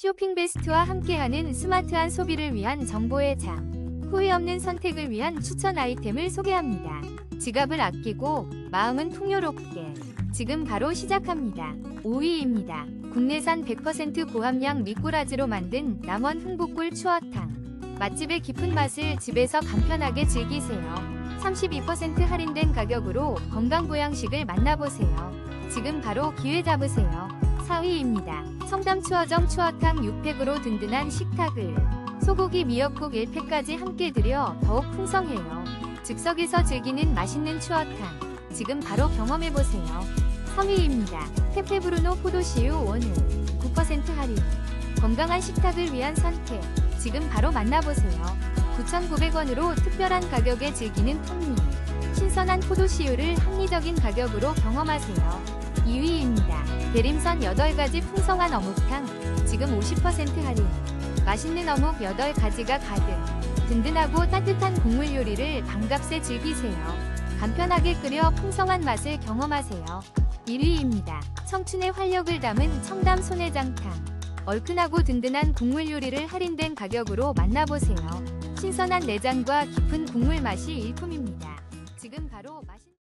쇼핑 베스트와 함께하는 스마트한 소비를 위한 정보의 장. 후회 없는 선택을 위한 추천 아이템을 소개합니다. 지갑을 아끼고 마음은 풍요롭게. 지금 바로 시작합니다. 5위입니다. 국내산 100% 고함량 미꾸라지로 만든 남원 흥북굴 추어탕. 맛집의 깊은 맛을 집에서 간편하게 즐기세요. 32% 할인된 가격으로 건강 보양식을 만나보세요. 지금 바로 기회 잡으세요. 4위입니다. 성담 추어정 추어탕 6팩으로 든든한 식탁을 소고기 미역국 1팩까지 함께 드려 더욱 풍성해요. 즉석에서 즐기는 맛있는 추어탕 지금 바로 경험해보세요. 3위입니다. 페페브루노 포도씨유 원을 9% 할인 건강한 식탁을 위한 선택 지금 바로 만나보세요. 9,900원으로 특별한 가격에 즐기는 풍미 신선한 포도씨유를 합리적인 가격으로 경험하세요. 2위입니다. 대림선 8가지 풍성한 어묵탕 지금 50% 할인 맛있는 어묵 8가지가 가득 든든하고 따뜻한 국물 요리를 반값에 즐기세요. 간편하게 끓여 풍성한 맛을 경험하세요. 1위입니다. 청춘의 활력을 담은 청담 소내장탕 얼큰하고 든든한 국물 요리를 할인된 가격으로 만나보세요. 신선한 내장과 깊은 국물 맛이 일품입니다. 지금 바로 맛있는